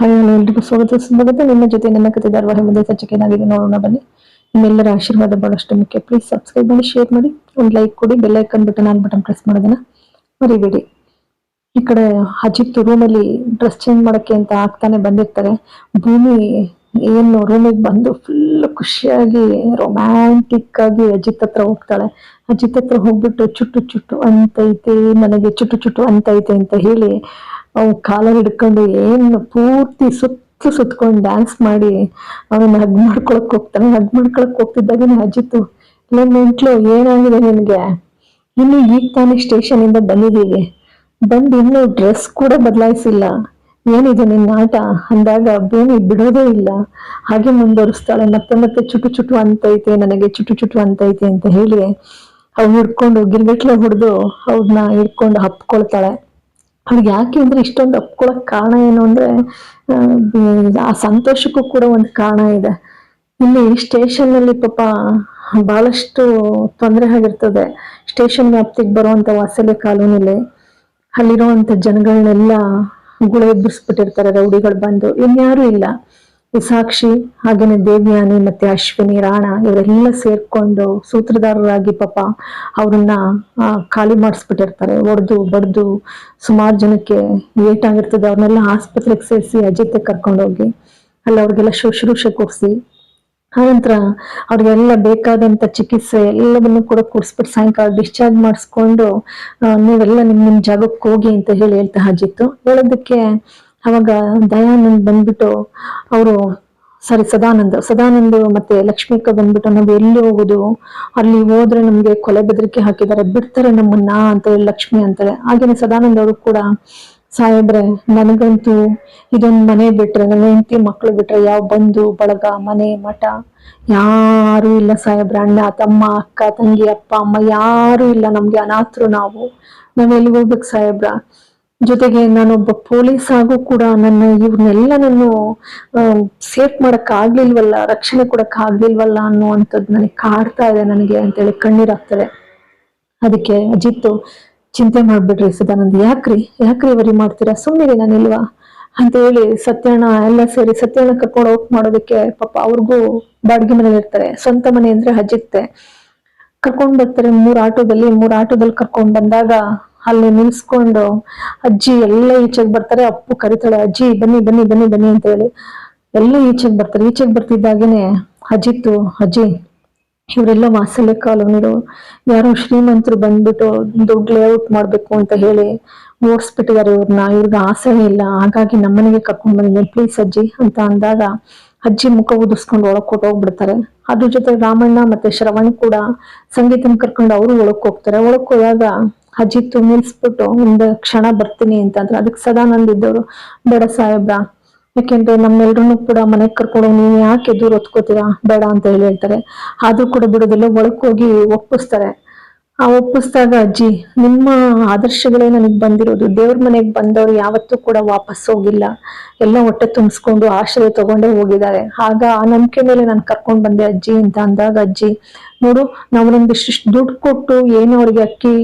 Hi ಎಲ್ರಿಗೂ ಸ್ವಾಗತ. ನಿಮ್ಮ ಜೊತೆ ನನ್ನ ಕತೆ ಧಾರಾವಾಹಿ ಮುಂದೆ ಸಚ್ಚಕೇನಾಗಿದೆ ನೋಡೋಣ. ಬನ್ನಿ. ನಿಮ್ಮೆಲ್ಲರ ಆಶೀರ್ವಾದ ಬಹಳಷ್ಟು ಮುಖ್ಯ. ಪ್ಲೀಸ್ ಸಬ್ಸ್ಕ್ರೈಬ್ ಮಾಡಿ ಶೇರ್ ಮಾಡಿ. ಒಂದು ಲೈಕ್ ಕೊಡಿ ಬೆಲ್ ಐಕನ್ ಬಟನ್ ನಾನು ಬಟನ್ ಪ್ರೆಸ್ ಮಾಡೋದನ್ನ ಮರಿಬೇಡಿ. ಈ ಕಡೆ ಅಜಿತ್ ರೂಮಲ್ಲಿ ಡ್ರೆಸ್ ಚೇಂಜ್ ಮಾಡೋಕ್ಕೆ ಅಂತ ಆಗ್ತಾನೆ ಬಂದಿರ್ತಾರೆ. ಭೂಮಿ ಏನು ರೂಮಿಗೆ ಬಂದು ಫುಲ್ ಖುಷಿಯಾಗಿ ರೊಮ್ಯಾಂಟಿಕ್ ಆಗಿ ಅಜಿತ್ ಹತ್ರ ಹೋಗ್ತಾಳೆ. ಅಜಿತ್ ಹತ್ರ ಹೋಗ್ಬಿಟ್ಟು ಚುಟ್ಟು ಚುಟ್ಟು ಅಂತೈತೆ ನನಗೆ ಚುಟ್ಟು ಚುಟ್ಟು ಅಂತೈತೆ ಅಂತ ಹೇಳಿ ಅವ್ ಕಾಲರ್ ಹಿಡ್ಕೊಂಡು ಏನು ಪೂರ್ತಿ ಸುತ್ತು ಸುತ್ಕೊಂಡು ಡ್ಯಾನ್ಸ್ ಮಾಡಿ ಅವನ ಹಗ್ ಮಾಡ್ಕೊಳಕ್ ಹೋಗ್ತಾನೆ. ಹಗ್ ಮಾಡ್ಕೊಳಕ್ ಹೋಗ್ತಿದ್ದಾಗನೇ ಅಜಿತ್ ಇಲ್ಲ ಮೆಂಟ್ಲು, ಏನಾಗಿದೆ ನಿನ್ಗೆ? ಇನ್ನು ಈಗ ತಾನೇ ಸ್ಟೇಷನ್ ಇಂದ ಬಂದಿದ್ದೀವಿ. ಬಂದು ಇನ್ನು ಡ್ರೆಸ್ ಕೂಡ ಬದಲಾಯಿಸಿಲ್ಲ. ಏನಿದೆ ನಿನ್ನ ಆಟ? ಅಂದಾಗ ಭೂಮಿ ಬಿಡೋದೇ ಇಲ್ಲ. ಹಾಗೆ ಮುಂದುವರಿಸ್ತಾಳೆ. ಮತ್ತೆ ಮತ್ತೆ ಚುಟು ಚುಟು ಅಂತೈತೆ, ನನಗೆ ಚುಟು ಚುಟು ಅಂತೈತೆ ಅಂತ ಹೇಳಿ ಅವ್ಳು ಹಿಡ್ಕೊಂಡು ಗಿರ್ಗಟ್ಲೆ ಹೊಡೆದು ಅವ್ರನ್ನ ಹಿಡ್ಕೊಂಡು ಹಪ್ಕೊಳ್ತಾಳೆ. ಅವ್ಳಿಗೆ ಯಾಕೆ ಅಂದ್ರೆ ಇಷ್ಟೊಂದು ಅಪ್ಕೊಳಕ್ ಕಾರಣ ಏನು ಅಂದ್ರೆ ಆ, ಸಂತೋಷಕ್ಕೂ ಕೂಡ ಒಂದು ಕಾರಣ ಇದೆ. ಇಲ್ಲಿ ಸ್ಟೇಷನ್ ಅಲ್ಲಿ ಪಾಪ ಬಹಳಷ್ಟು ತೊಂದರೆ ಆಗಿರ್ತದೆ. ಸ್ಟೇಷನ್ ವ್ಯಾಪ್ತಿಗೆ ಬರುವಂತ ವಾಸಲ್ಯ ಕಾಲೋನಿಲಿ ಅಲ್ಲಿರುವಂತ ಜನಗಳನ್ನೆಲ್ಲ ಗುಳೆ ಎಬ್ಬಿಸ್ಬಿಟ್ಟಿರ್ತಾರೆ ರೌಡಿಗಳು ಬಂದು. ಇನ್ಯಾರು ಇಲ್ಲ. ಈ ಸಾಕ್ಷಿ ಹಾಗೇನೆ ದೇವ್ಯಾನಿ ಮತ್ತೆ ಅಶ್ವಿನಿ, ರಾಣ ಇವರೆಲ್ಲ ಸೇರ್ಕೊಂಡು ಸೂತ್ರಧಾರರಾಗಿ ಪಾಪ ಅವ್ರನ್ನ ಖಾಲಿ ಮಾಡಿಸ್ಬಿಟ್ಟಿರ್ತಾರೆ. ಒಡೆದು, ಬಡ್ದು ಸುಮಾರು ಜನಕ್ಕೆ ಏಟಾಗಿರ್ತದೆ ಅವ್ರನ್ನೆಲ್ಲ ಆಸ್ಪತ್ರೆಗೆ ಸೇರಿಸಿ ಅಜಿತ್ ಕರ್ಕೊಂಡೋಗಿ ಅಲ್ಲಿ ಅವ್ರಿಗೆಲ್ಲ ಶುಶ್ರೂಷೆ ಕೊಡಿಸಿ, ಆನಂತರ ಅವ್ರಿಗೆಲ್ಲ ಬೇಕಾದಂತ ಚಿಕಿತ್ಸೆ ಎಲ್ಲವನ್ನು ಕೂಡ ಕೊಡಿಸ್ಬಿಟ್ಟು ಸಾಯಂಕಾಲ ಡಿಸ್ಚಾರ್ಜ್ ಮಾಡಿಸ್ಕೊಂಡು ನೀವೆಲ್ಲ ನಿಮ್ಮ ನಿಮ್ ಜಾಗಕ್ಕೆ ಹೋಗಿ ಅಂತ ಹೇಳಿ ಹೇಳ್ತಾ ಅಜಿತ್ತು. ಹೇಳೋದಕ್ಕೆ ಅವಾಗ ದಯಾನಂದ್ ಬಂದ್ಬಿಟ್ಟು ಅವರು ಸಾರಿ ಸದಾನಂದ್ ಸದಾನಂದ್ ಮತ್ತೆ ಲಕ್ಷ್ಮೀಕ ಬಂದ್ಬಿಟ್ಟು ನಾವು ಎಲ್ಲಿ ಹೋಗುದು, ಅಲ್ಲಿ ಹೋದ್ರೆ ನಮ್ಗೆ ಕೊಲೆ ಬೆದರಿಕೆ ಹಾಕಿದ್ದಾರೆ ಬಿಡ್ತಾರೆ ನಮ್ಮನ್ನ ಅಂತ ಹೇಳಿ ಲಕ್ಷ್ಮಿ ಅಂತಾರೆ. ಹಾಗೇನೆ ಸದಾನಂದ ಅವರು ಕೂಡ ಸಾಹೇಬ್ರೆ, ನನಗಂತೂ ಇದೊಂದು ಮನೆ ಬಿಟ್ರೆ, ನನ್ನ ಹೆಂಡತಿ ಮಕ್ಳು ಬಿಟ್ರೆ ಯಾವ ಬಂಧು ಬಳಗ, ಮನೆ, ಮಠ ಯಾರು ಇಲ್ಲ ಸಾಹೇಬ್ರ, ಅಣ್ಣ, ತಮ್ಮ, ಅಕ್ಕ, ತಂಗಿ, ಅಪ್ಪ, ಅಮ್ಮ ಯಾರು ಇಲ್ಲ ನಮ್ಗೆ ಅನಾಥರು ನಾವು. ನಾವೆಲ್ಲಿ ಹೋಗ್ಬೇಕು ಸಾಹೇಬ್ರ? ಜೊತೆಗೆ ನಾನೊಬ್ಬ ಪೊಲೀಸ್ ಆಗೂ ಕೂಡ ನನ್ನ ಇವ್ರನ್ನೆಲ್ಲ ನಾನು ಸೇಫ್ ಮಾಡಕ್ ಆಗ್ಲಿಲ್ವಲ್ಲ ರಕ್ಷಣೆ ಕೊಡಕ್ ಆಗ್ಲಿಲ್ವಲ್ಲ ಅನ್ನುವಂಥದ್ದು ನನಗೆ ಕಾಡ್ತಾ ಇದೆ ನನಗೆ ಅಂತೇಳಿ ಕಣ್ಣೀರಾಗ್ತದೆ. ಅದಕ್ಕೆ ಅಜಿತ್ತು ಚಿಂತೆ ಮಾಡ್ಬಿಡ್ರಿ ಸದಾನಂದ್, ಯಾಕ್ರಿ? ಯಾಕ್ರಿ ವರಿ ಮಾಡ್ತೀರಾ? ಸುಮ್ಮನೆ ನಾನಿಲ್ವಾ? ಅಂತ ಹೇಳಿ ಸತ್ಯಣ್ಣ ಎಲ್ಲ ಸೇರಿ ಸತ್ಯಣ್ಣ ಕರ್ಕೊಂಡು ಹೋಗ್ ಮಾಡೋದಕ್ಕೆ ಪಾಪ ಅವ್ರಿಗೂ ಬಾಡಿಗೆ ಮನೇಲಿ ಇರ್ತಾರೆ. ಸ್ವಂತ ಮನೆ ಅಂದ್ರೆ ಅಜಿತ್ತೆ. ಕರ್ಕೊಂಡ್ ಬರ್ತಾರೆ ಮೂರ್ ಆಟೋದಲ್ಲಿ ಮೂರ್ ಆಟೋದಲ್ಲಿ ಕರ್ಕೊಂಡ್ ಬಂದಾಗ ಅಲ್ಲಿ ನಿಲ್ಸ್ಕೊಂಡು, ಅಜ್ಜಿ, ಎಲ್ಲ ಈಚೆಗೆ ಬರ್ತಾರೆ, ಅಪ್ಪು ಕರಿತಾಳೆ, ಅಜ್ಜಿ, ಬನ್ನಿ ಬನ್ನಿ ಬನ್ನಿ ಬನ್ನಿ ಅಂತ ಹೇಳಿ ಎಲ್ಲ ಈಚೆಗೆ ಬರ್ತಾರೆ. ಈಚೆಗೆ ಬರ್ತಿದ್ದಾಗೇನೆ ಅಜಿತ್ತು, ಅಜ್ಜಿ, ಇವರೆಲ್ಲ ವಾಸಲ್ಯ ಕಾಲೋನಿರು. ಯಾರೋ ಶ್ರೀಮಂತರು ಬಂದ್ಬಿಟ್ಟು ದುಡ್ಡು ಲೇಔಟ್ ಮಾಡ್ಬೇಕು ಅಂತ ಹೇಳಿ ಓಡಿಸ್ಬಿಟ್ಟಿದ್ದಾರೆ ಇವ್ರನ್ನ ಇವ್ರಿಗೆ ಆಸೆನೇ ಇಲ್ಲ. ಹಾಗಾಗಿ ನಮ್ಮನೆಗೆ ಕರ್ಕೊಂಡ್ ಬಂದಿದ್ದೀನಿ ಪ್ಲೀಸ್ ಅಜ್ಜಿ ಅಂತ ಅಂದಾಗ ಅಜ್ಜಿ ಮುಖ ಉದಿಸ್ಕೊಂಡು ಒಳಗೆ ಕೊಟ್ಟು ಹೋಗ್ಬಿಡ್ತಾರೆ. ಅದ್ರ ಜೊತೆ ರಾಮಣ್ಣ ಮತ್ತೆ ಶ್ರವಣ್ ಕೂಡ ಸಂಗೀತನ ಕರ್ಕೊಂಡು ಅವರು ಒಳಕ್ ಹೋಗ್ತಾರೆ ಒಳಕ್ ಹೋದಾಗ ಅಜಿತ್ ನಿಲ್ಸ್ಬಿಟ್ಟು ಒಂದು ಕ್ಷಣ ಬರ್ತೀನಿ ಅಂತಂದ್ರೆ ಅದಕ್ಕೆ ಸದಾನಂದ್ ಇದ್ದವರು ಬೇಡ ಸಾಹೇಬ್ರ. ಯಾಕೆಂದ್ರೆ ನಮ್ಮೆಲ್ರನ್ನೂ ಕೂಡ ಮನೆಗ್ ಕರ್ಕೊಂಡು ನೀವು ಯಾಕೆ ದೂರ ಹೊತ್ಕೋತೀರಾ ಬೇಡ ಅಂತ ಹೇಳಿ ಹೇಳ್ತಾರೆ. ಆದ್ರೂ ಕೂಡ ಬಿಡೋದಿಲ್ಲ, ಒಳಕ್ ಹೋಗಿ ಒಪ್ಪಿಸ್ತಾರೆ. ಒಪ್ಪಿಸ್ದಾಗ, ಅಜ್ಜಿ, ನಿಮ್ಮ ಆದರ್ಶಗಳೇ ನನಗೆ ಬಂದಿರೋದು. ದೇವ್ರ ಮನೆಗೆ ಬಂದವರು ಯಾವತ್ತೂ ಕೂಡ ವಾಪಸ್ ಹೋಗಿಲ್ಲ. ಎಲ್ಲ ಹೊಟ್ಟೆ ತುಂಬಿಸ್ಕೊಂಡು ಆಶ್ರಯ ತಗೊಂಡೇ ಹೋಗಿದ್ದಾರೆ. ಆಗ ಆ ನಂಬಿಕೆ ಮೇಲೆ ನಾನು ಕರ್ಕೊಂಡು ಬಂದೆ, ಅಜ್ಜಿ ಅಂತ ಅಂದಾಗ, ಅಜ್ಜಿ, ನೋಡು, ನಾವು ಇಷ್ಟಿಷ್ಟು ದುಡ್ಡು ಕೊಟ್ಟು ಏನು ಅವ್ರಿಗೆ ಅಕ್ಕಿ,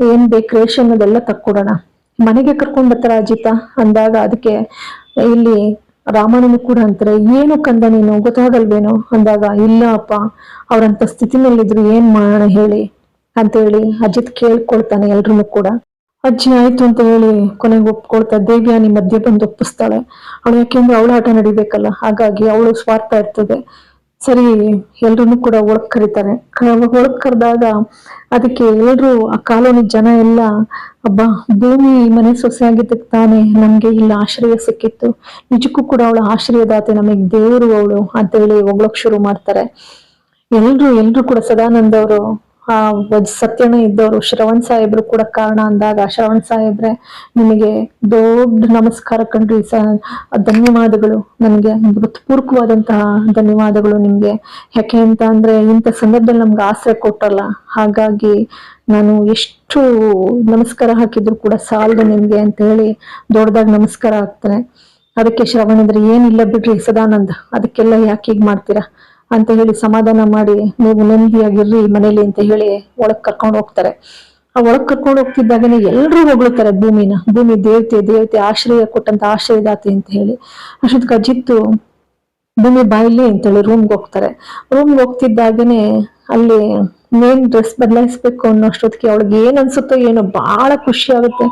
ಏನ್ ಬೇಕು ರೇಷನ್ ಅದೆಲ್ಲ ತಕ್ಕೊಡೋಣ. ಮನೆಗೆ ಕರ್ಕೊಂಡು ಬರ್ತಾರ ಅಜಿತ? ಅಂದಾಗ ಅದಕ್ಕೆ, ಇಲ್ಲಿ ರಾಮಣ್ಣನು ಕೂಡ ಅಂತಾರೆ, ಏನು ಕಂದ ನೀನು? ಗೊತ್ತಾಗಲ್ವೇನೋ? ಅಂದಾಗ, ಇಲ್ಲ ಅಪ್ಪ, ಅವ್ರಂತ ಸ್ಥಿತಿನಲ್ಲಿದ್ರು ಏನ್ ಮಾಡೋಣ ಹೇಳಿ. ಅಂತ ಹೇಳಿ ಅಜಿತ್ ಕೇಳ್ಕೊಳ್ತಾನೆ ಎಲ್ರನ್ನೂ ಕೂಡ. ಅಜ್ಜಿ ಆಯ್ತು ಅಂತ ಹೇಳಿ ಕೊನೆಗೆ ಒಪ್ಕೊಳ್ತಾ ದೇವ್ಯಾನಿ ಮಧ್ಯೆ ಬಂದು ಒಪ್ಪಿಸ್ತಾಳೆ. ಅವಳು ಯಾಕೆಂದ್ರೆ ಅವಳ ಆಟ ನಡಿಬೇಕಲ್ಲ, ಹಾಗಾಗಿ ಅವಳು ಸ್ವಾರ್ಥ ಇರ್ತದೆ. ಸರಿ, ಎಲ್ರನ್ನೂ ಕೂಡ ಒಳಗ್ ಕರೀತಾರೆ. ಒಳಗ್ ಕರೆದಾಗ ಅದಕ್ಕೆ ಎಲ್ರು ಆ ಕಾಲೋನಿ ಜನ ಎಲ್ಲ, ಅಬ್ಬ, ಭೂಮಿ ಮನೆ ಸೊಸೆಯಾಗಿದ್ದಕ್ಕೆ ತಾನೇ ನಮ್ಗೆ ಇಲ್ಲಿ ಆಶ್ರಯ ಸಿಕ್ಕಿತ್ತು. ನಿಜಕ್ಕೂ ಕೂಡ ಅವಳು ಆಶ್ರಯದಾತೆ ನಮಗ್ ದೇವರು ಅವಳು ಅಂತ ಹೇಳಿ ಹೊಗಳಕ್ ಶುರು ಮಾಡ್ತಾರೆ. ಎಲ್ರು ಎಲ್ರು ಕೂಡ ಸದಾನಂದ ಅವರು ಆ ಸತ್ಯನ ಇದ್ದವರು, ಶ್ರವಣ್ ಸಾಹೇಬ್ರು ಕೂಡ ಕಾರಣ ಅಂದಾಗ, ಶ್ರವಣ್ ಸಾಹೇಬ್ರೆ ನಿಮಗೆ ದೊಡ್ಡ ನಮಸ್ಕಾರ ಕಣ್ರಿ ಸ ಧನ್ಯವಾದಗಳು. ನನಗೆ ಹೃತ್ಪೂರ್ವಕವಾದಂತಹ ಧನ್ಯವಾದಗಳು ನಿಮಗೆ. ಯಾಕೆ ಅಂತ ಅಂದ್ರೆ, ಇಂಥ ಸಂದರ್ಭದಲ್ಲಿ ನಮ್ಗೆ ಆಸರೆ ಕೊಟ್ಟಲ್ಲ. ಹಾಗಾಗಿ ನಾನು ಎಷ್ಟು ನಮಸ್ಕಾರ ಹಾಕಿದ್ರು ಕೂಡ ಸಾಲದು ನಿಮಗೆ ಅಂತ ಹೇಳಿ ದೊಡ್ಡದಾಗಿ ನಮಸ್ಕಾರ ಹಾಕ್ತಾನೆ. ಅದಕ್ಕೆ ಶ್ರವಣ್ ಅಂದ್ರೆ ಏನಿಲ್ಲ ಬಿಡ್ರಿ ಸದಾನಂದ್. ಅದಕ್ಕೆಲ್ಲ ಯಾಕೆ ಹೀಗೆ ಮಾಡ್ತೀರಾ? ಅಂತ ಹೇಳಿ ಸಮಾಧಾನ ಮಾಡಿ, ನೀವು ನೆಮ್ಮದಿಯಾಗಿರ್ರಿ ಮನೇಲಿ ಅಂತ ಹೇಳಿ ಒಳಗ್ ಕರ್ಕೊಂಡು ಹೋಗ್ತಾರೆ. ಆ ಒಳಗ್ ಕರ್ಕೊಂಡು ಹೋಗ್ತಿದ್ದಾಗನೆ ಎಲ್ಲರೂ ಹೊಗಳುತ್ತಾರೆ ಭೂಮಿನ. ಭೂಮಿ ದೇವತೆ ದೇವತೆ ಆಶ್ರಯ ಕೊಟ್ಟಂತ ಆಶ್ರಯದಾತಿ ಅಂತ ಹೇಳಿ. ಅಷ್ಟೊತ್ತಿಗೆ ಅಜಿತ್ತು ಭೂಮಿ ಬಾಯಿಲಿ ಅಂತೇಳಿ ರೂಮ್ಗೆ ಹೋಗ್ತಾರೆ. ರೂಮ್ಗೆ ಹೋಗ್ತಿದ್ದಾಗನೆ ಅಲ್ಲಿ ಮೇನ್ ಡ್ರೆಸ್ ಬದಲಾಯಿಸ್ಬೇಕು ಅನ್ನೋ ಅಷ್ಟೊತ್ತಿಗೆ ಅವಳಿಗೆ ಏನ್ ಅನ್ಸುತ್ತೋ ಏನೋ ಬಹಳ ಖುಷಿ ಆಗುತ್ತೆ.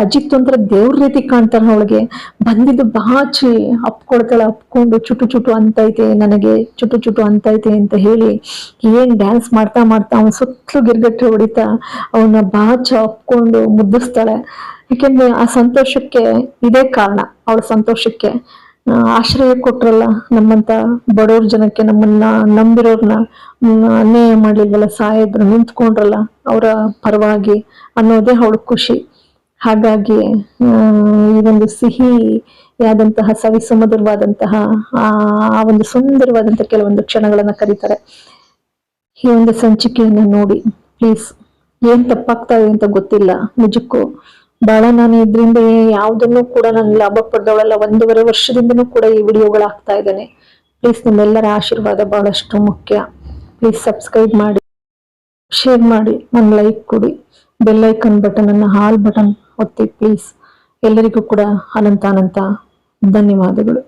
ಅಜಿತ್ ಒಂಥರ ದೇವ್ರ ರೀತಿ ಕಾಣ್ತಾನೆ ಅವಳಿಗೆ. ಬಂದಿದ್ದು ಬಾಚಿ ಅಪ್ಕೊಳ್ತಾಳೆ ಅಪ್ಕೊಂಡು ಚುಟು ಚುಟು ಅಂತೈತೆ, ನನಗೆ ಚುಟು ಚುಟು ಅಂತೈತೆ ಅಂತ ಹೇಳಿ ಏನ್ ಡ್ಯಾನ್ಸ್ ಮಾಡ್ತಾ ಮಾಡ್ತಾ ಅವನ್ ಸುತ್ತಲೂ ಗಿರ್ಗಟ್ಟೆ ಹೊಡಿತಾ ಅವನ ಬಾಚ ಅಪ್ಕೊಂಡು ಮುದ್ದಿಸ್ತಾಳೆ. ಯಾಕೆಂದ್ರೆ ಆ ಸಂತೋಷಕ್ಕೆ ಇದೇ ಕಾರಣ, ಅವಳ ಸಂತೋಷಕ್ಕೆ. ಆಶ್ರಯ ಕೊಟ್ರಲ್ಲ ನಮ್ಮಂತ ಬಡವ್ರ ಜನಕ್ಕೆ ನಮ್ಮನ್ನ ನಂಬಿರೋರ್ನ ಅನ್ಯಾಯ ಮಾಡ್ಲಿಲ್ವಲ್ಲ ಸಾಹೇಬ್ರು ನಿಂತ್ಕೊಂಡ್ರಲ್ಲ ಅವರ ಪರವಾಗಿ ಅನ್ನೋದೇ ಅವಳ ಖುಷಿ. ಹಾಗಾಗಿ ಈ ಒಂದು ಸಿಹಿಯಾದಂತಹ, ಸವಿ ಸುಮಧುರವಾದಂತಹ, ಆ ಒಂದು ಸುಂದರವಾದಂತಹ ಕೆಲವೊಂದು ಕ್ಷಣಗಳನ್ನ ಕರೀತಾರೆ. ಈ ಒಂದು ಸಂಚಿಕೆಯನ್ನ ನೋಡಿ ಪ್ಲೀಸ್ ಏನ್ ತಪ್ಪಾಗ್ತಾ ಇದೆ ಅಂತ ಗೊತ್ತಿಲ್ಲ, ನಿಜಕ್ಕೂ. ಬಹಳ ನಾನು ಇದರಿಂದ ಯಾವುದನ್ನು ಕೂಡ ನಾನು ಲಾಭ ಪಡೆದವಳಲ್ಲ, ಒಂದೂವರೆ ವರ್ಷದಿಂದನೂ ಕೂಡ ಈ ವಿಡಿಯೋಗಳಾಗ್ತಾ ಇದ್ದಾನೆ. ಪ್ಲೀಸ್ ನಿಮ್ಮೆಲ್ಲರ ಆಶೀರ್ವಾದ ಬಹಳಷ್ಟು ಮುಖ್ಯ. ಪ್ಲೀಸ್ ಸಬ್ಸ್ಕ್ರೈಬ್ ಮಾಡಿ ಶೇರ್ ಮಾಡಿ, ಒಂದು ಲೈಕ್ ಕೊಡಿ. ಬೆಲ್ ಐಕನ್ ಬಟನ್ ಅನ್ನ ಹಾಲ್ ಬಟನ್ ಒತ್ತಿ ಪ್ಲೀಸ್ ಎಲ್ಲರಿಗೂ ಕೂಡ ಅನಂತ ಅನಂತ ಧನ್ಯವಾದಗಳು.